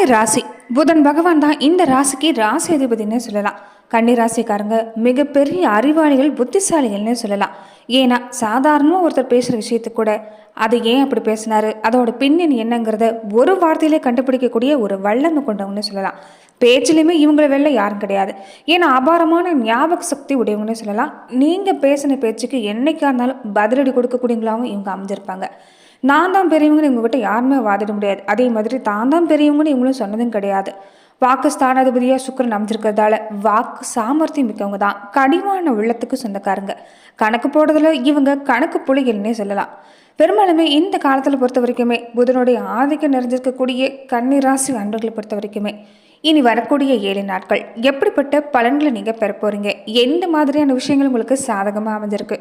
கன்னி ராசி. புதன் பகவான் தான் இந்த ராசிக்கு ராசி அதிபதினே சொல்லலாம். கன்னி ராசிக்காரங்க மிகப்பெரிய அறிவாளிகள் புத்திசாலிகள்னே சொல்லலாம். ஏன்னா சாதாரணமாக ஒருத்தர் பேசுகிற விஷயத்துக்கு கூட அது ஏன் அப்படி பேசினாரு? அதோட பின்னணி என்னங்கிறத ஒரு வார்த்தையிலே கண்டுபிடிக்கக்கூடிய ஒரு வல்லமை கொண்டவங்கன்னு சொல்லலாம். பேச்சிலையுமே இவங்களை வெளில யாரும் கிடையாது. ஏன்னா அபாரமான ஞாபக சக்தி உடையவங்கன்னு சொல்லலாம். நீங்கள் பேசின பேச்சுக்கு என்னைக்கா இருந்தாலும் பதிலடி கொடுக்கக்கூடியவங்களாகவும் இவங்க அமைஞ்சிருப்பாங்க. நான் தான் பெரியவங்கன்னு இவங்ககிட்ட யாருமே வாதிட முடியாது. அதே மாதிரி தான் தான் பெரியவங்கன்னு இவங்களும் சொன்னதும் கிடையாது. வாக்கு ஸ்தானாதிபதியாக சுக்கரன் அமைஞ்சிருக்கிறதால வாக்கு சாமர்த்தியம் மிக்கவங்க தான். கடிவான உள்ளத்துக்கு சொந்தக்காரங்க. கணக்கு போடுறதுல இவங்க கணக்கு புலிகள்னே சொல்லலாம். பெரும்பாலுமே இந்த காலத்தில் பொறுத்த வரைக்குமே புதனுடைய ஆதிக்கம் நிறைஞ்சிருக்கக்கூடிய கன்னிராசி அன்பர்களை பொறுத்த வரைக்குமே இனி வரக்கூடிய ஏழு நாட்கள் எப்படிப்பட்ட பலன்களை நீங்கள் பெற போகிறீங்க எந்த மாதிரியான விஷயங்கள் உங்களுக்கு சாதகமாக அமைஞ்சிருக்கு?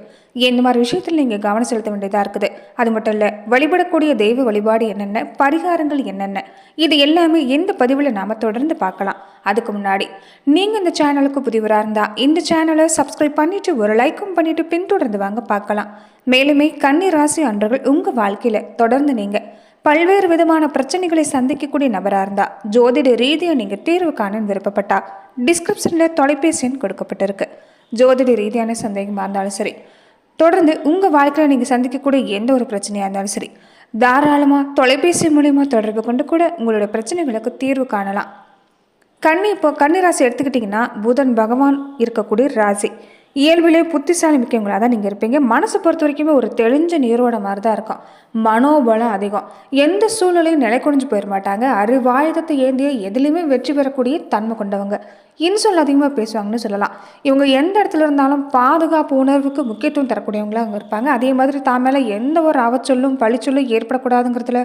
எந்த மாதிரி விஷயத்தில் நீங்கள் கவனம் செலுத்த வேண்டியதாக இருக்குது? அது மட்டும் இல்லை வழிபடக்கூடிய தெய்வ வழிபாடு என்னென்ன? பரிகாரங்கள் என்னென்ன? இது எல்லாமே எந்த பதிவில் நாம் தொடர்ந்து பார்க்கலாம். அதுக்கு முன்னாடி நீங்கள் இந்த சேனலுக்கு புதிவராக இருந்தால் இந்த சேனலை சப்ஸ்கிரைப் பண்ணிவிட்டு ஒரு லைக்கும் பண்ணிவிட்டு பின்தொடர்ந்து வாங்க பார்க்கலாம். மேலுமே கன்னி ராசி அன்றர்கள் உங்கள் வாழ்க்கையில் தொடர்ந்து நீங்கள் பல்வேறு விதமான பிரச்சனைகளை சந்திக்கக்கூடிய நபராக இருந்தால் ஜோதிட ரீதியாக நீங்கள் தீர்வு காண விருப்பப்பட்டா டிஸ்கிரிப்ஷனில் தொலைபேசி எண் கொடுக்கப்பட்டிருக்கு. ஜோதிட ரீதியான சந்தேகமாக இருந்தாலும் சரி தொடர்ந்து உங்கள் வாழ்க்கையில் நீங்கள் சந்திக்கக்கூடிய எந்த ஒரு பிரச்சனையாக இருந்தாலும் சரி தாராளமாக தொலைபேசி மூலயமா தொடர்பு கொண்டு கூட உங்களோட பிரச்சனைகளுக்கு தீர்வு காணலாம். கண்ணி இப்போ கன்னி ராசி எடுத்துக்கிட்டிங்கன்னா புதன் பகவான் இருக்கக்கூடிய ராசி. இயல்பிலே புத்திசாலி மிக்கவங்களாக தான் நீங்கள் இருப்பீங்க. மனசை பொறுத்த வரைக்குமே ஒரு தெளிஞ்ச நீரோட மாதிரி தான் இருக்கும். மனோபலம் அதிகம். எந்த சூழ்நிலையும் நிலை குறைஞ்சு போயிட மாட்டாங்க. அறிவாயுதத்தை ஏந்திய எதுலேயுமே வெற்றி பெறக்கூடிய தன்மை கொண்டவங்க. இன்சொல் அதிகமாக பேசுவாங்கன்னு சொல்லலாம். இவங்க எந்த இடத்துல இருந்தாலும் பாதுகாப்பு உணர்வுக்கு முக்கியத்துவம் தரக்கூடியவங்களாக அவங்க இருப்பாங்க. அதே மாதிரி தான் மேலே எந்த ஒரு அவச்சொல்லும் பழிச்சொல்லும் ஏற்படக்கூடாதுங்கிறதுல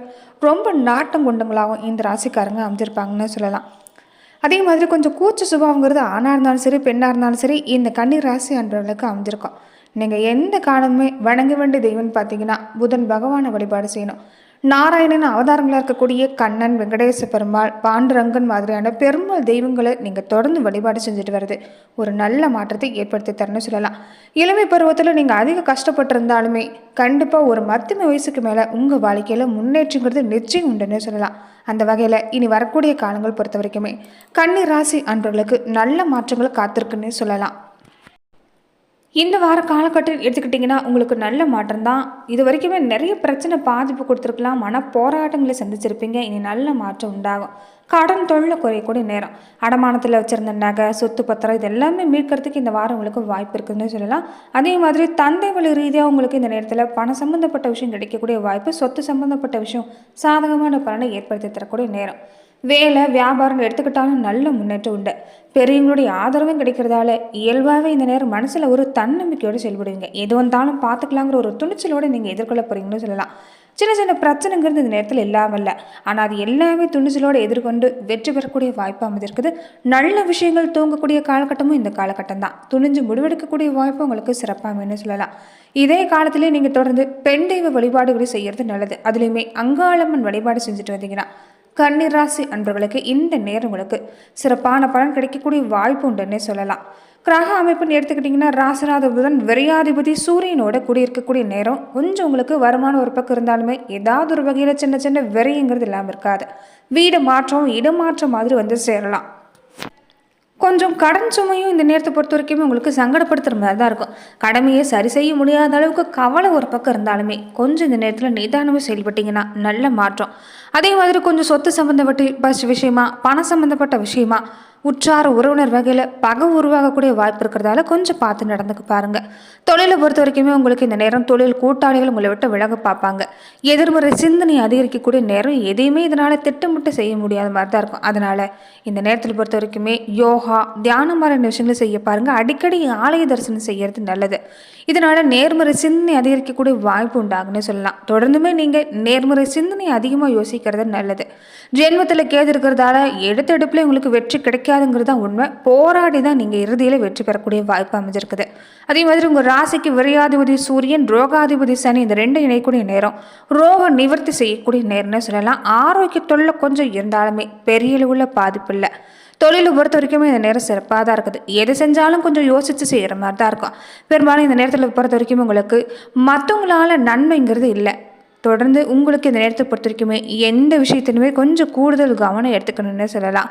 ரொம்ப நாட்டம் கொண்டவங்களாகவும் இந்த ராசிக்காரங்க அமைஞ்சிருப்பாங்கன்னு சொல்லலாம். அதே மாதிரி கொஞ்சம் கூச்ச சுபாவங்கிறது ஆணாக இருந்தாலும் சரி பெண்ணாக இருந்தாலும் சரி இந்த கன்னி ராசி அன்றவர்களுக்கு அமைஞ்சிருக்கும். நீங்கள் எந்த காலமுமே வணங்க வேண்டிய தெய்வம்னு பார்த்தீங்கன்னா புதன் பகவானை வழிபாடு செய்யணும். நாராயணன் அவதாரங்களாக இருக்கக்கூடிய கண்ணன் வெங்கடேச பெருமாள் பாண்டுரங்கன் மாதிரியான பெருமாள் தெய்வங்களை நீங்கள் தொடர்ந்து வழிபாடு செஞ்சுட்டு வருது ஒரு நல்ல மாற்றத்தை ஏற்படுத்தி தரணும்னு சொல்லலாம். இளமை பருவத்தில் நீங்கள் அதிக கஷ்டப்பட்டிருந்தாலுமே கண்டிப்பாக ஒரு மத்திய வயசுக்கு மேலே உங்கள் வாழ்க்கையில் முன்னேற்றங்கிறது நிச்சயம் உண்டுன்னு சொல்லலாம். அந்த வகையில் இனி வரக்கூடிய காலங்கள் பொறுத்த வரைக்குமே கன்னி ராசி அன்பர்களுக்கு நல்ல மாற்றங்கள் காத்திருக்குன்னு சொல்லலாம். இந்த வார காலகட்டம் எடுத்துக்கிட்டிங்கன்னா உங்களுக்கு நல்ல மாற்றம் தான் இது வரைக்குமே நிறைய பிரச்சனை பாதிப்பு கொடுத்துருக்கலாம். மன போராட்டங்களை சந்திச்சிருப்பீங்க. இனி நல்ல மாற்றம் உண்டாகும். கடன் தொழில குறையக்கூடிய நேரம். அடமானத்தில் வச்சுருந்த நகை சொத்து பத்திரம் இது எல்லாமே மீட்கிறதுக்கு இந்த வாரம் உங்களுக்கு வாய்ப்பு இருக்குதுன்னு சொல்லலாம். அதே மாதிரி தந்தை வழி ரீதியாக உங்களுக்கு இந்த நேரத்தில் பணம் சம்மந்தப்பட்ட விஷயம் கிடைக்கக்கூடிய வாய்ப்பு சொத்து சம்மந்தப்பட்ட விஷயம் சாதகமான பலனை ஏற்படுத்தி தரக்கூடிய நேரம். வேலை வியாபாரம் எடுத்துக்கிட்டாலும் நல்ல முன்னேற்றம் உண்டு. பெரியவங்களுடைய ஆதரவும் கிடைக்கிறதால இயல்பாகவே இந்த நேரம் மனசில் ஒரு தன்னம்பிக்கையோடு செயல்படுவீங்க. எது வந்தாலும் பார்த்துக்கலாங்கிற ஒரு துணிச்சலோடு நீங்கள் எதிர்கொள்ள போகிறீங்கன்னு சொல்லலாம். சின்ன சின்ன பிரச்சனைங்கிறது இந்த நேரத்தில் இல்லாமல் இல்லை. ஆனால் அது எல்லாமே துணிச்சலோடு எதிர்கொண்டு வெற்றி பெறக்கூடிய வாய்ப்பு அமைந்திருக்குது நல்ல விஷயங்கள் தூங்கக்கூடிய காலகட்டமும் இந்த காலகட்டம் தான். துணிஞ்சு முடிவெடுக்கக்கூடிய வாய்ப்பு உங்களுக்கு சிறப்பாக சொல்லலாம். இதே காலத்திலே நீங்கள் தொடர்ந்து பெண் தெய்வ வழிபாடுகளை செய்கிறது நல்லது. அதுலேயுமே அங்காளம்மன் வழிபாடு செஞ்சுட்டு வந்தீங்கன்னா கன்னிராசி அன்பர்களுக்கு இந்த நேரம் உங்களுக்கு சிறப்பான பலன் கிடைக்கக்கூடிய வாய்ப்பு உண்டுன்னே சொல்லலாம். கிரக அமைப்புன்னு எடுத்துக்கிட்டிங்கன்னா ராசநாத புதன் விரையாதிபதி சூரியனோட குடியிருக்கக்கூடிய நேரம். கொஞ்சம் உங்களுக்கு வருமானம் ஒரு பக்கம் இருந்தாலுமே ஏதாவது ஒரு வகையில் சின்ன சின்ன விரைங்கிறது இல்லாமல் இருக்காது. வீடு மாற்றம் இடமாற்றம் மாதிரி வந்து சேரலாம். கொஞ்சம் கடன் சுமையும் இந்த நேரத்தை பொறுத்த வரைக்கும் உங்களுக்கு சங்கடப்படுத்துகிற மாதிரி தான் இருக்கும். கடமையை சரி செய்ய முடியாத அளவுக்கு கவலை ஒரு பக்கம் இருந்தாலுமே கொஞ்சம் இந்த நேரத்தில் நிதானமாக செயல்பட்டிங்கன்னா நல்ல மாற்றம். அதே மாதிரி கொஞ்சம் சொத்து சம்மந்தப்பட்ட விஷயமா பணம் சம்மந்தப்பட்ட விஷயமா உற்றார உறவினர் வகையில் பகை உருவாகக்கூடிய வாய்ப்பு இருக்கிறதால கொஞ்சம் பார்த்து நடந்துக்க பாருங்க. தொழிலை பொறுத்த வரைக்குமே உங்களுக்கு இந்த நேரம் தொழில் கூட்டாளிகள் உங்களை விட்டு விலக பார்ப்பாங்க. எதிர்மறை சிந்தனை அதிகரிக்கக்கூடிய நேரம் எதையுமே இதனால் திட்டமிட்டு செய்ய முடியாத மாதிரி தான் இருக்கும். அதனால் இந்த நேரத்தில் பொறுத்த வரைக்குமே யோகா தியானம் மாதிரியான விஷயங்களை செய்ய பாருங்க. அடிக்கடி ஆலய தரிசனம் செய்யறது நல்லது. இதனால் நேர்மறை சிந்தனை அதிகரிக்கக்கூடிய வாய்ப்பு உண்டாகுன்னு சொல்லலாம். தொடர்ந்துமே நீங்கள் நேர்மறை சிந்தனை அதிகமாக யோசிக்கிறது நல்லது. ஜென்மத்தில் கேது இருக்கிறதால எடுத்தெடுப்பில் உங்களுக்கு வெற்றி பிடிக்காதுங்கிறது தான் உண்மை. போராடி தான் நீங்கள் இறுதியில் வெற்றி பெறக்கூடிய வாய்ப்பு அமைஞ்சிருக்குது. அதே மாதிரி உங்கள் ராசிக்கு விரையாதிபதி சூரியன் ரோகாதிபதி சனி இந்த ரெண்டு இணைக்கூடிய நேரம். ரோக நிவர்த்தி செய்யக்கூடிய நேரம்னு சொல்லலாம். ஆரோக்கியத்தொழில் கொஞ்சம் இருந்தாலுமே பெரிய அளவுள்ள பாதிப்பு இல்லை. தொழிலை பொறுத்த வரைக்குமே இந்த நேரம் சிறப்பாக தான் இருக்குது. எது செஞ்சாலும் கொஞ்சம் யோசித்து செய்கிற மாதிரி தான் இருக்கும். பெரும்பாலும் இந்த நேரத்தில் பொறுத்த வரைக்கும் உங்களுக்கு மற்றவங்களால நன்மைங்கிறது இல்லை. தொடர்ந்து உங்களுக்கு இந்த நேரத்தை பொறுத்த வரைக்குமே எந்த விஷயத்திலுமே கொஞ்சம் கூடுதல் கவனம் எடுத்துக்கணும்னு சொல்லலாம்.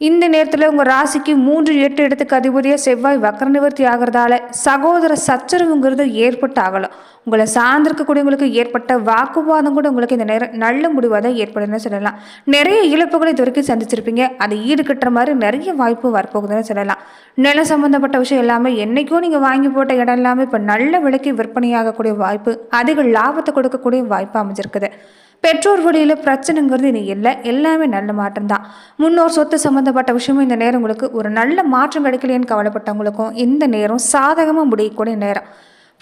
இந்த நேரத்தில் உங்கள் ராசிக்கு மூன்று எட்டு இடத்துக்கு அதிபதியாக செவ்வாய் வக்கர நிவர்த்தி ஆகிறதால சகோதர சச்சரவுங்கிறது ஏற்பட்டு ஆகலாம் உங்களை சார்ந்திருக்கக்கூடியவங்களுக்கு ஏற்பட்ட வாக்குவாதம் கூட உங்களுக்கு இந்த நேரம் நல்ல முடிவாக தான் ஏற்படுதுன்னு சொல்லலாம். நிறைய இழப்புகளை இது வரைக்கும் சந்திச்சிருப்பீங்க. அதை ஈடுகட்டுற மாதிரி நிறைய வாய்ப்பு வரப்போகுதுன்னு சொல்லலாம். நிலம் சம்மந்தப்பட்ட விஷயம் எல்லாமே என்றைக்கும் நீங்கள் வாங்கி போட்ட இடம் எல்லாமே இப்போ நல்ல விலைக்கு விற்பனையாகக்கூடிய வாய்ப்பு அதிக லாபத்தை கொடுக்கக்கூடிய வாய்ப்பு அமைஞ்சிருக்குது. பெற்றோர் வழியில் பிரச்சனைங்கிறது இனி இல்லை. எல்லாமே நல்ல மாற்றம் தான் முன்னோர் சொத்து சம்மந்தப்பட்ட விஷயமும் இந்த நேரம் உங்களுக்கு ஒரு நல்ல மாற்றம் கிடைக்கலையேன்னு கவலைப்பட்டவங்களுக்கும் இந்த நேரம் சாதகமாக முடியக்கூடிய நேரம்.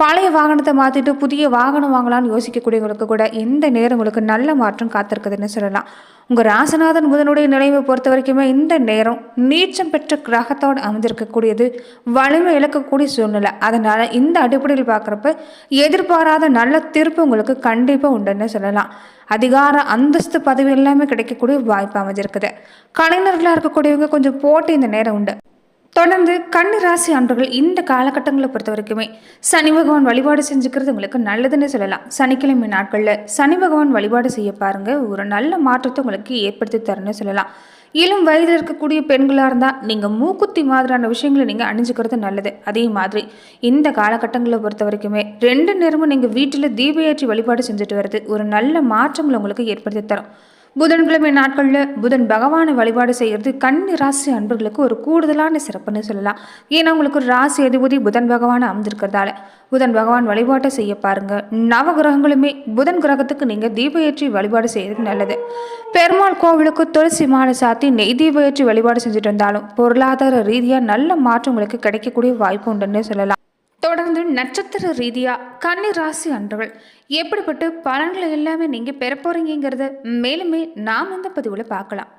பழைய வாகனத்தை மாற்றிட்டு புதிய வாகனம் வாங்கலாம்னு யோசிக்கக்கூடியவங்களுக்கு கூட இந்த நேரம் உங்களுக்கு நல்ல மாற்றம் காத்திருக்குதுன்னு சொல்லலாம். உங்கள் ராசநாதன் புதனுடைய நிலைமை பொறுத்த வரைக்குமே இந்த நேரம் நீச்சம் பெற்ற கிரகத்தோடு அமைந்திருக்கக்கூடியது வலிமை இழக்கக்கூடிய சூழ்நிலை. அதனால் இந்த அடிப்படையில் பார்க்குறப்ப எதிர்பாராத நல்ல திருப்பு உங்களுக்கு கண்டிப்பாக உண்டுன்னு சொல்லலாம். அதிகார அந்தஸ்து பதவி எல்லாமே கிடைக்கக்கூடிய வாய்ப்பு அமைஞ்சிருக்குது. கலைஞர்களாக இருக்கக்கூடியவங்க கொஞ்சம் போட்டு இந்த நேரம் உண்டு. தொடர்ந்து கண்ணு ராசி அன்பர்கள் இந்த காலகட்டங்களை பொறுத்த வரைக்குமே சனி பகவான் வழிபாடு செஞ்சுக்கிறது உங்களுக்கு நல்லதுன்னு சொல்லலாம். சனிக்கிழமை நாட்களில் சனி பகவான் வழிபாடு செய்ய பாருங்க. ஒரு நல்ல மாற்றத்தை உங்களுக்கு ஏற்படுத்தி தரணும்னு சொல்லலாம். இளம் வயதில் இருக்கக்கூடிய பெண்களாக இருந்தால் நீங்கள் மூக்குத்தி மாதிரியான விஷயங்களை நீங்கள் அணிஞ்சுக்கிறது நல்லது. அதே மாதிரி இந்த காலகட்டங்களை பொறுத்த வரைக்குமே ரெண்டு நேரமும் நீங்கள் வீட்டில் தீப வழிபாடு செஞ்சுட்டு வர்றது ஒரு நல்ல மாற்றங்களை உங்களுக்கு ஏற்படுத்தி தரும். புதன்கிழமை நாட்களில் புதன் பகவானை வழிபாடு செய்கிறது கன்னி ராசி அன்பர்களுக்கு ஒரு கூடுதலான சிறப்புன்னு சொல்லலாம். ஏன்னா உங்களுக்கு ஒரு ராசி அதிபதி புதன் பகவானை அமைஞ்சிருக்கிறதால புதன் பகவான் வழிபாட்டை செய்ய பாருங்க. நவ கிரகங்களுமே புதன் கிரகத்துக்கு நீங்கள் தீப ஏற்றி வழிபாடு செய்யறது நல்லது. பெருமாள் கோவிலுக்கு துளசி மாலை சாத்தி நெய் தீப ஏற்றி வழிபாடு செஞ்சுட்டு வந்தாலும் பொருளாதார ரீதியாக நல்ல மாற்றம் உங்களுக்கு கிடைக்கக்கூடிய வாய்ப்பு உண்டுன்னு சொல்லலாம். தொடர்ந்து நட்சத்திர ரீதியாக கன்னி ராசி அன்றுகள் எப்படிப்பட்ட பலன்களை எல்லாமே நீங்கள் பெற போகிறீங்கிறத மேலுமே நாம் இந்த பதிவில் பார்க்கலாம்.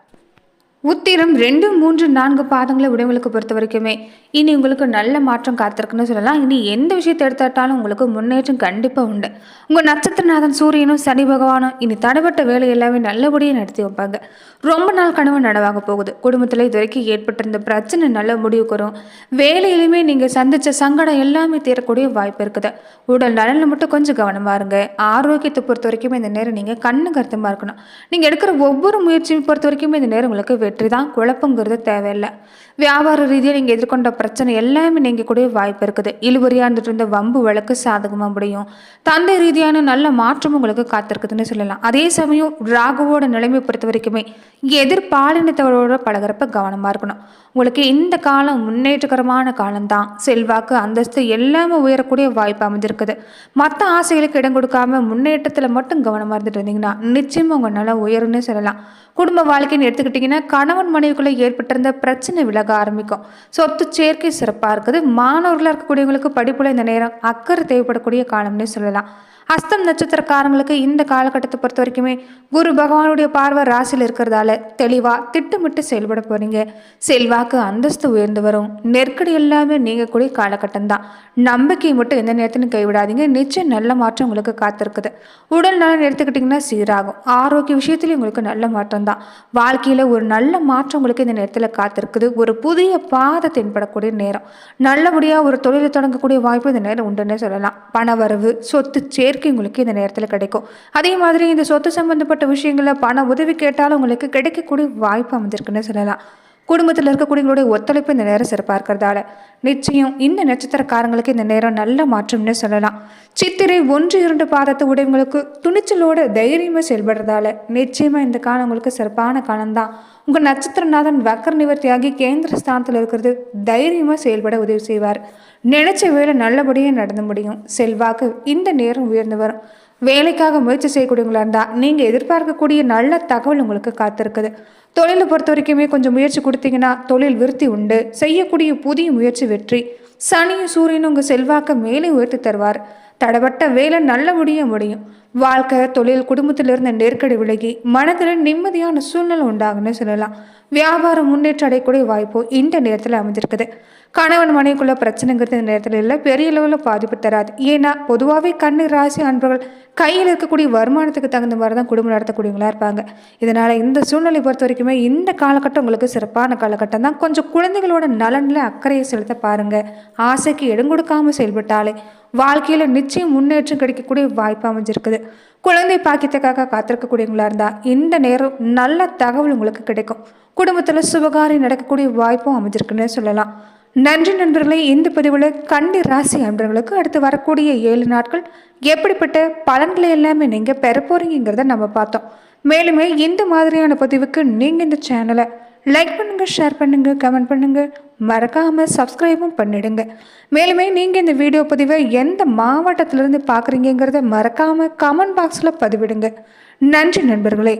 உத்திரம் ரெண்டு மூன்று நான்கு பாதங்களை உடையவங்களுக்கு பொறுத்த வரைக்குமே. இனி உங்களுக்கு நல்ல மாற்றம் காத்திருக்குன்னு சொல்லலாம். இனி எந்த விஷயத்தை எடுத்தாட்டாலும் உங்களுக்கு முன்னேற்றம் கண்டிப்பாக உண்டு. உங்கள் நட்சத்திரநாதன் சூரியனும் சனி பகவானும் இனி தடைப்பட்ட வேலை எல்லாமே நல்லபடியாக நடத்தி வைப்பாங்க. ரொம்ப நாள் கனவு நடவாக போகுது. குடும்பத்தில் இது வரைக்கும் ஏற்பட்டிருந்த பிரச்சனை நல்ல முடிவுக்கு வரும் வேலையிலுமே நீங்கள் சந்தித்த சங்கடம் எல்லாமே தீரக்கூடிய வாய்ப்பு இருக்குது. உடல் நலனில் மட்டும் கொஞ்சம் கவனமாக இருங்க. ஆரோக்கியத்தை பொறுத்த வரைக்குமே இந்த நேரம் நீங்கள் கண்ணு கருத்தமாக இருக்கணும். நீங்கள் எடுக்கிற ஒவ்வொரு முயற்சியும் பொறுத்த வரைக்குமே இந்த நேரம் உங்களுக்கு பற்றி தான் குழப்பங்கிறது தேவையில்லை. வியாபார ரீதியாக நீங்கள் எதிர்கொண்ட பிரச்சனை எல்லாமே நீங்கள் கூட வாய்ப்பு இருக்குது. இழுவரியாக இருந்துட்டு இருந்த வம்பு வழக்கு சாதகமாக முடியும். தந்தை ரீதியான நல்ல மாற்றம் உங்களுக்கு காத்திருக்குதுன்னு சொல்லலாம். அதே சமயம் ராகுவோட நிலைமை பொறுத்த வரைக்குமே எதிர்பாலினத்தவரோட பழகிறப்ப கவனமாக இருக்கணும். உங்களுக்கு இந்த காலம் முன்னேற்றகரமான காலம்தான். செல்வாக்கு அந்தஸ்து எல்லாமே உயரக்கூடிய வாய்ப்பு அமைஞ்சிருக்குது. மற்ற ஆசைகளுக்கு இடம் கொடுக்காம முன்னேற்றத்தில் மட்டும் கவனமாக இருந்துட்டு இருந்தீங்கன்னா நிச்சயமாக உங்கள் நல்லா உயரும்னு சொல்லலாம். குடும்ப வாழ்க்கைன்னு எடுத்துக்கிட்டிங்கன்னா கணவன் மனைவிக்குள்ளே ஏற்பட்டிருந்த பிரச்சனை விலக ஆரம்பிக்கும். சொத்து சேர்க்கை சிறப்பாக இருக்குது. மாணவர்களாக இருக்கக்கூடியவங்களுக்கு படிப்புல இந்த நேரம் அக்கறை தேவைப்படக்கூடிய காலம்னே சொல்லலாம். அஸ்தம் நட்சத்திரக்காரங்களுக்கு இந்த காலகட்டத்தை பொறுத்த வரைக்குமே குரு பகவானுடைய பார்வை ராசியில் இருக்கிறதால தெளிவாக திட்டமிட்டு செயல்பட போகிறீங்க செல்வாக்கு அந்தஸ்து உயர்ந்து வரும். நெருக்கடி எல்லாமே நீங்கக்கூடிய காலகட்டம் தான் நம்பிக்கையை மட்டும் எந்த நேரத்திலும் கைவிடாதீங்க. நிச்சயம் நல்ல மாற்றம் உங்களுக்கு காத்திருக்குது. உடல் நலன் எடுத்துக்கிட்டிங்கன்னா சீராகும். ஆரோக்கிய விஷயத்துலையும் உங்களுக்கு நல்ல மாற்றம் தான் வாழ்க்கையில் ஒரு நல்ல மாற்றம் உங்களுக்கு இந்த நேரத்தில் காத்திருக்குது. ஒரு புதிய பாதை தென்படக்கூடிய நேரம். நல்லபடியாக ஒரு தொழிலை தொடங்கக்கூடிய வாய்ப்பு இந்த நேரம் உண்டுன்னே சொல்லலாம். பணவரவு சொத்து சேர்க்கை உங்களுக்கு இந்த நேரத்தில் கிடைக்கும். அதே மாதிரி இந்த சொத்து சம்பந்தப்பட்ட விஷயங்களில் பண உதவி கேட்டாலும் உங்களுக்கு கிடைக்கக்கூடிய வாய்ப்பு அமைஞ்சிருக்குன்னு சொல்லலாம். குடும்பத்தில் இருக்கக்கூடியவங்களுடைய ஒத்துழைப்பு இந்த நேரம் சிறப்பாக இருக்கிறதால நிச்சயம் இந்த நட்சத்திரக்காரங்களுக்கு இந்த நேரம் நல்ல மாற்றம்னு சொல்லலாம். சித்திரை ஒன்று இரண்டு பாதத்தை உடையவங்களுக்கு துணிச்சலோட தைரியமாக செயல்படுறதால நிச்சயமாக இந்த காலம் உங்களுக்கு சிறப்பான காலம்தான். உங்கள் நட்சத்திரநாதன் வக்கர நிவர்த்தியாகி கேந்திர ஸ்தானத்தில் இருக்கிறது தைரியமாக செயல்பட உதவி செய்வார். நினைச்ச வேலை நல்லபடியாக நடந்து முடியும். செல்வாக்கு இந்த நேரம் உயர்ந்து வரும். வேலைக்காக முயற்சி செய்யக்கூடியவங்களா இருந்தால் நீங்கள் எதிர்பார்க்கக்கூடிய நல்ல தகவல் உங்களுக்கு காத்திருக்குது. தொழிலை பொறுத்த வரைக்குமே கொஞ்சம் முயற்சி கொடுத்தீங்கன்னா தொழில் விருத்தி உண்டு. செய்யக்கூடிய புதிய முயற்சி வெற்றி. சனியும் சூரியனும் உங்கள் செல்வாக்க மேலே உயர்த்தி தருவார். தடப்பட்ட வேலை நல்லபடியாக முடியும். வாழ்க்கை தொழில் குடும்பத்திலிருந்து நெருக்கடி விலகி மனதில் நிம்மதியான சூழ்நிலை உண்டாகுன்னு சொல்லலாம். வியாபாரம் முன்னேற்றம் அடையக்கூடிய வாய்ப்பு இந்த நேரத்தில் அமைஞ்சிருக்குது. கணவன் மனைவிக்குள்ள பிரச்சனைங்கிறது இந்த நேரத்தில் இல்லை பெரிய அளவில் பாதிப்பு தராது. ஏன்னா பொதுவாகவே கண்ணு ராசி அன்பர்கள் கையில் இருக்கக்கூடிய வருமானத்துக்கு தகுந்த மாதிரி தான் குடும்பம் நடத்தக்கூடியவங்களா இருப்பாங்க. இதனால் இந்த சூழ்நிலை பொறுத்த வரைக்குமே இந்த காலகட்டம் உங்களுக்கு சிறப்பான காலகட்டம் தான். கொஞ்சம் குழந்தைகளோட நலனில் அக்கறையை செலுத்த பாருங்கள் ஆசைக்கு இடம் கொடுக்காமல் செயல்பட்டாலே வாழ்க்கையில் நிச்சயம் முன்னேற்றம் கிடைக்கக்கூடிய வாய்ப்பு அமைஞ்சிருக்குது. குழந்தை பாக்கியத்துக்காக காத்திருக்கக்கூடியவங்களா இருந்தால் இந்த நேரம் நல்ல தகவல் உங்களுக்கு கிடைக்கும். குடும்பத்தில் சுபகாரியம் நடக்கக்கூடிய வாய்ப்பும் அமைஞ்சிருக்குன்னு சொல்லலாம். நன்றி நண்பர்களே இந்த பதிவில் கன்னி ராசி அன்பர்களுக்கு அடுத்து வரக்கூடிய ஏழு நாட்கள் எப்படிப்பட்ட பலன்களை எல்லாமே நீங்கள் பெற போறீங்கிறத நம்ம பார்த்தோம். மேலுமே இந்த மாதிரியான பதிவுக்கு நீங்கள் இந்த சேனலை லைக் பண்ணுங்கள் ஷேர் பண்ணுங்கள் கமெண்ட் பண்ணுங்கள் மறக்காமல் சப்ஸ்கிரைபும் பண்ணிடுங்க. மேலுமே நீங்கள் இந்த வீடியோ பதிவை எந்த மாவட்டத்திலிருந்து பார்க்குறீங்கிறத மறக்காமல் கமெண்ட் பாக்ஸில் பதிவிடுங்க. நன்றி நண்பர்களே.